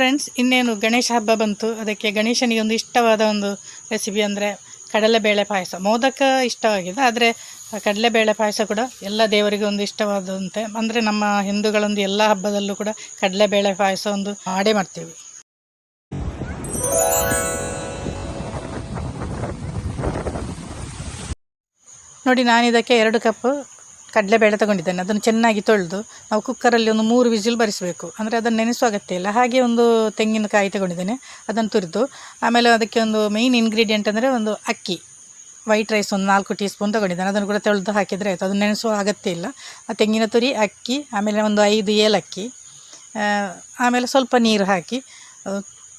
Friends ಇನ್ನೇನು ಗಣೇಶ ಹಬ್ಬ ಬಂತು. ಅದಕ್ಕೆ ಗಣೇಶನಿಗೆ ಒಂದು ಇಷ್ಟವಾದ ಒಂದು ರೆಸಿಪಿ ಅಂದರೆ ಕಡಲೆಬೇಳೆ ಪಾಯಸ. ಮೋದಕ ಇಷ್ಟವಾಗಿದೆ, ಆದರೆ ಕಡಲೆಬೇಳೆ ಪಾಯಸ ಕೂಡ ಎಲ್ಲ ದೇವರಿಗೆ ಒಂದು ಇಷ್ಟವಾದಂತೆ. ಅಂದರೆ ನಮ್ಮ ಹಿಂದೂಗಳೊಂದು ಎಲ್ಲ ಹಬ್ಬದಲ್ಲೂ ಕೂಡ ಕಡಲೆಬೇಳೆ ಪಾಯಸ ಒಂದು ಮಾಡೇ ಮಾಡ್ತೀವಿ. ನೋಡಿ ನಾನು ಇದಕ್ಕೆ ಎರಡು ಕಪ್ ಕಡಲೆಬೇಳೆ ತಗೊಂಡಿದ್ದೇನೆ. ಅದನ್ನು ಚೆನ್ನಾಗಿ ತೊಳೆದು ನಾವು ಕುಕ್ಕರಲ್ಲಿ ಒಂದು ಮೂರು ವಿಜಿಲ್ ಬರಿಸಬೇಕು. ಅಂದರೆ ಅದನ್ನು ನೆನೆಸುವ ಅಗತ್ಯ ಇಲ್ಲ. ಹಾಗೆ ಒಂದು ತೆಂಗಿನಕಾಯಿ ತಗೊಂಡಿದ್ದೇನೆ. ಅದನ್ನು ತುರಿದು ಆಮೇಲೆ ಅದಕ್ಕೆ ಒಂದು ಮೇಯ್ನ್ ಇಂಗ್ರೀಡಿಯೆಂಟ್ ಅಂದರೆ ಒಂದು ಅಕ್ಕಿ. ವೈಟ್ ರೈಸ್ ಒಂದು ನಾಲ್ಕು ಟೀ ಸ್ಪೂನ್ ತಗೊಂಡಿದ್ದೇನೆ. ಅದನ್ನು ಕೂಡ ತೊಳೆದು ಹಾಕಿದರೆ ಆಯಿತು. ಅದನ್ನು ನೆನೆಸುವ ಅಗತ್ಯ ಇಲ್ಲ. ಆ ತೆಂಗಿನ ತುರಿ, ಅಕ್ಕಿ, ಆಮೇಲೆ ಒಂದು ಐದು ಏಲಕ್ಕಿ ಆಮೇಲೆ ಸ್ವಲ್ಪ ನೀರು ಹಾಕಿ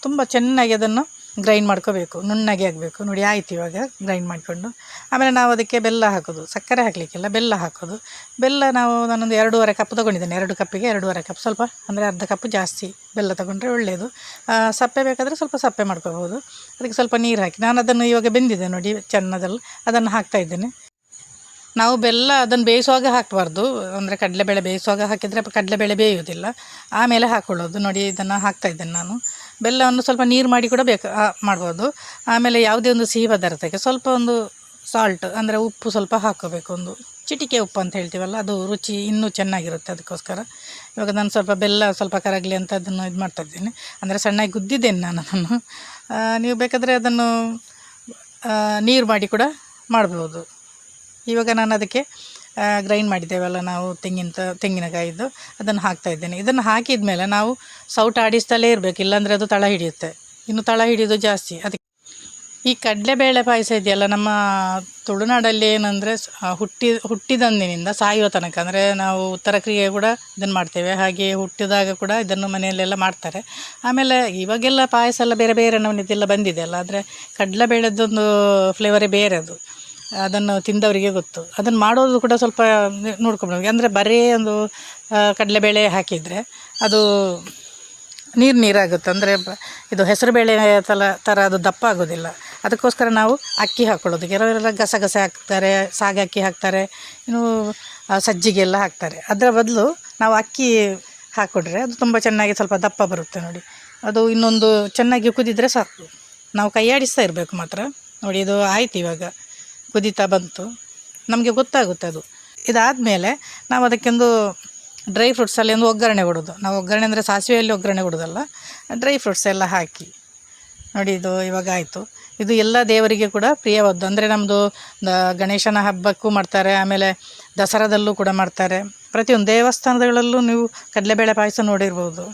ತುಂಬ ಚೆನ್ನಾಗಿ ಅದನ್ನು ಗ್ರೈಂಡ್ ಮಾಡ್ಕೋಬೇಕು, ನುಣ್ಣಗೆ ಆಗಬೇಕು. ನೋಡಿ, ಆಯ್ತು ಇವಾಗ ಗ್ರೈಂಡ್ ಮಾಡಿಕೊಂಡು. ಆಮೇಲೆ ನಾವು ಅದಕ್ಕೆ ಬೆಲ್ಲ ಹಾಕೋದು, ಸಕ್ಕರೆ ಹಾಕಲಿಕ್ಕಿಲ್ಲ ಬೆಲ್ಲ ಹಾಕೋದು. ಬೆಲ್ಲ ನಾವು ನಾನೊಂದು ಎರಡೂವರೆ ಕಪ್ ತೊಗೊಂಡಿದ್ದೇನೆ, ಎರಡು ಕಪ್ಪಿಗೆ ಎರಡೂವರೆ ಕಪ್. ಸ್ವಲ್ಪ ಅಂದರೆ ಅರ್ಧ ಕಪ್ ಜಾಸ್ತಿ ಬೆಲ್ಲ ತೊಗೊಂಡ್ರೆ ಒಳ್ಳೆಯದು ಸಪ್ಪೆ ಬೇಕಾದರೆ ಸ್ವಲ್ಪ ಸಪ್ಪೆ ಮಾಡ್ಕೋಬೋದು ಅದಕ್ಕೆ ಸ್ವಲ್ಪ ನೀರು ಹಾಕಿ ನಾನು ಅದನ್ನು ಇವಾಗ ಬೆಂದಿದೆ ನೋಡಿ, ಚೆನ್ನದಲ್ಲಿ. ಅದನ್ನು ಹಾಕ್ತಾ ಇದ್ದೇನೆ. ನಾವು ಬೆಲ್ಲ ಅದನ್ನು ಬೇಯಿಸುವಾಗ ಹಾಕಬಾರ್ದು. ಅಂದರೆ ಕಡಲೆಬೇಳೆ ಬೇಯಿಸುವಾಗ ಹಾಕಿದರೆ ಕಡಲೆಬೇಳೆ ಬೇಯುವುದಿಲ್ಲ. ಆಮೇಲೆ ಹಾಕ್ಕೊಳ್ಳೋದು ನೋಡಿ, ಇದನ್ನು ಹಾಕ್ತಾ ಇದ್ದೇನೆ ನಾನು. ಬೆಲ್ಲವನ್ನು ಸ್ವಲ್ಪ ನೀರು ಮಾಡಿ ಕೂಡ ಬೇಕು ಮಾಡ್ಬೋದು. ಆಮೇಲೆ ಯಾವುದೇ ಒಂದು ಸಿಹಿ ಪದಾರ್ಥಕ್ಕೆ ಸ್ವಲ್ಪ ಒಂದು ಸಾಲ್ಟ್ ಅಂದರೆ ಉಪ್ಪು ಸ್ವಲ್ಪ ಹಾಕೋಬೇಕು ಒಂದು ಚಿಟಿಕೆ ಉಪ್ಪು ಅಂತ ಹೇಳ್ತೀವಲ್ಲ, ಅದು ರುಚಿ ಇನ್ನೂ ಚೆನ್ನಾಗಿರುತ್ತೆ ಅದಕ್ಕೋಸ್ಕರ. ಇವಾಗ ನಾನು ಸ್ವಲ್ಪ ಬೆಲ್ಲ ಸ್ವಲ್ಪ ಕರಗಲಿ ಅಂತ ಅದನ್ನು ಇದು ಮಾಡ್ತಾ ಇದ್ದೀನಿ. ಅಂದರೆ ಸಣ್ಣಗೆ ಗುದ್ದಿದ್ದೇನೆ ನಾನು ಅದನ್ನು. ನೀವು ಬೇಕಾದರೆ ಅದನ್ನು ನೀರು ಮಾಡಿ ಕೂಡ ಮಾಡ್ಬೋದು. ಇವಾಗ ನಾನು ಅದಕ್ಕೆ ಗ್ರೈಂಡ್ ಮಾಡಿದ್ದೇವಲ್ಲ ನಾವು ತೆಂಗಿನ ತ- ತೆಂಗಿನಕಾಯಿದ್ದು ಅದನ್ನು ಹಾಕ್ತಾ ಇದ್ದೇನೆ. ಇದನ್ನು ಹಾಕಿದ ಮೇಲೆ ನಾವು ಸೌಟ್ ಆಡಿಸ್ತಲೇ ಇರಬೇಕು, ಇಲ್ಲಾಂದರೆ ಅದು ತಳ ಹಿಡಿಯುತ್ತೆ. ಇನ್ನು ತಳ ಹಿಡಿಯೋದು ಜಾಸ್ತಿ. ಅದಕ್ಕೆ ಈ ಕಡಲೆಬೇಳೆ ಪಾಯಸ ಇದೆಯಲ್ಲ, ನಮ್ಮ ತುಳುನಾಡಲ್ಲಿ ಏನಂದರೆ ಹುಟ್ಟಿ, ಹುಟ್ಟಿದಂದಿನಿಂದ ಸಾಯುವ ತನಕ, ಅಂದರೆ ನಾವು ಉತ್ತರ ಕ್ರಿಯೆ ಕೂಡ ಇದನ್ನು ಮಾಡ್ತೇವೆ. ಹಾಗೆ ಹುಟ್ಟಿದಾಗ ಕೂಡ ಇದನ್ನು ಮನೆಯಲ್ಲೆಲ್ಲ ಮಾಡ್ತಾರೆ. ಆಮೇಲೆ ಇವಾಗೆಲ್ಲ ಪಾಯಸ ಎಲ್ಲ ಬೇರೆ ಬೇರೆ ನಮೂನಿದೆಲ್ಲ ಬಂದಿದೆ ಅಲ್ಲ ಆದರೆ ಕಡಲೆಬೇಳೆದೊಂದು ಫ್ಲೇವರೇ ಬೇರೆ ಅದು. ಅದನ್ನು ತಿಂದವರಿಗೆ ಗೊತ್ತು. ಅದನ್ನು ಮಾಡೋದು ಕೂಡ ಸ್ವಲ್ಪ ನೋಡ್ಕೊಬೇಕು ಅಂದರೆ ಬರೀ ಒಂದು ಕಡಲೆಬೇಳೆ ಹಾಕಿದರೆ ಅದು ನೀರು ನೀರಾಗುತ್ತೆ. ಅಂದರೆ ಇದು ಹೆಸರುಬೇಳೆ ತಲ ಥರ ಅದು ದಪ್ಪ ಆಗೋದಿಲ್ಲ. ಅದಕ್ಕೋಸ್ಕರ ನಾವು ಅಕ್ಕಿ ಹಾಕ್ಕೊಳ್ಳೋದು ಕೆಲವರೆಲ್ಲ ಗಸಗಸೆ ಹಾಕ್ತಾರೆ, ಸಾಗ ಅಕ್ಕಿ ಹಾಕ್ತಾರೆ, ಇನ್ನು ಸಜ್ಜಿಗೆಲ್ಲ ಹಾಕ್ತಾರೆ. ಅದರ ಬದಲು ನಾವು ಅಕ್ಕಿ ಹಾಕ್ಕೊಡ್ರೆ ಅದು ತುಂಬ ಚೆನ್ನಾಗಿ ಸ್ವಲ್ಪ ದಪ್ಪ ಬರುತ್ತೆ ನೋಡಿ. ಅದು ಇನ್ನೊಂದು ಚೆನ್ನಾಗಿ ಕುದಿದರೆ ಸಾಕು. ನಾವು ಕೈಯಾಡಿಸ್ತಾ ಇರಬೇಕು ಮಾತ್ರ. ನೋಡಿ, ಇದು ಆಯ್ತು ಇವಾಗ. ಕುದೀತಾ ಬಂತು. ನಮಗೆ ಗೊತ್ತಾಗುತ್ತೆ ಅದು. ಇದಾದಮೇಲೆ ನಾವು ಅದಕ್ಕೊಂದು ಡ್ರೈ ಫ್ರೂಟ್ಸಲ್ಲಿ ಒಂದು ಒಗ್ಗರಣೆ ಕೊಡೋದು. ನಾವು ಒಗ್ಗರಣೆ ಅಂದರೆ ಸಾಸಿವೆಯಲ್ಲಿ ಒಗ್ಗರಣೆ ಕೊಡೋದಲ್ಲ. ಡ್ರೈ ಫ್ರೂಟ್ಸ್ ಎಲ್ಲ ಹಾಕಿ. ನೋಡಿ ಇದು ಇವಾಗ ಆಯಿತು. ಇದು ಎಲ್ಲ ದೇವರಿಗೆ ಕೂಡ ಪ್ರಿಯವಾದ್ದು. ಅಂದರೆ ನಮ್ಮದು ಗಣೇಶನ ಹಬ್ಬಕ್ಕೂ ಮಾಡ್ತಾರೆ, ಆಮೇಲೆ ದಸರಾದಲ್ಲೂ ಕೂಡ ಮಾಡ್ತಾರೆ. ಪ್ರತಿಯೊಂದು ದೇವಸ್ಥಾನಗಳಲ್ಲೂ ನೀವು ಕಡಲೆಬೇಳೆ ಪಾಯಸ ನೋಡಿರ್ಬೋದು.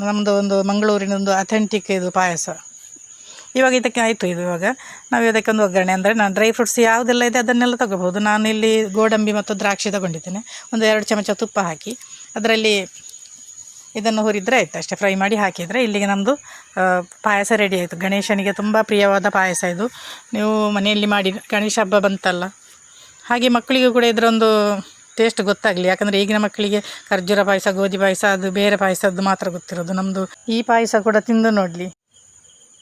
ನಮ್ಮದು ಒಂದು ಮಂಗಳೂರಿನ ಒಂದು ಅಥೆಂಟಿಕ್ ಇದು ಪಾಯಸ. ಇವಾಗ ಇದಕ್ಕೆ ಆಯಿತು ಇದು ಇವಾಗ. ನಾವು ಇದಕ್ಕೊಂದು ಒಗ್ಗರಣೆ ಅಂದರೆ ನಾನು ಡ್ರೈ ಫ್ರೂಟ್ಸ್ ಯಾವುದೆಲ್ಲ ಇದೆ ಅದನ್ನೆಲ್ಲ ತಗೋಬೋದು ನಾನು ಇಲ್ಲಿ ಗೋಡಂಬಿ ಮತ್ತು ದ್ರಾಕ್ಷಿ ತಗೊಂಡಿದ್ದೇನೆ. ಒಂದು ಎರಡು ಚಮಚ ತುಪ್ಪ ಹಾಕಿ. ಅದರಲ್ಲಿ ಇದನ್ನು ಹುರಿದರೆ ಆಯಿತು ಅಷ್ಟೇ. ಫ್ರೈ ಮಾಡಿ ಹಾಕಿದರೆ ಇಲ್ಲಿಗೆ ನಮ್ಮದು ಪಾಯಸ ರೆಡಿ ಆಯಿತು. ಗಣೇಶನಿಗೆ ತುಂಬ ಪ್ರಿಯವಾದ ಪಾಯಸ ಇದು. ನೀವು ಮನೆಯಲ್ಲಿ ಮಾಡಿ, ಗಣೇಶ ಹಬ್ಬ ಬಂತಲ್ಲ. ಹಾಗೆ ಮಕ್ಕಳಿಗೂ ಕೂಡ ಇದರೊಂದು ಟೇಸ್ಟ್ ಗೊತ್ತಾಗಲಿ. ಯಾಕಂದರೆ ಈಗಿನ ಮಕ್ಕಳಿಗೆ ಖರ್ಜೂರ ಪಾಯಸ, ಗೋಧಿ ಪಾಯಸ, ಅದು ಬೇರೆ ಪಾಯಸದ್ದು ಮಾತ್ರ ಗೊತ್ತಿರೋದು. ನಮ್ಮದು ಈ ಪಾಯಸ ಕೂಡ ತಿಂದು ನೋಡಲಿ.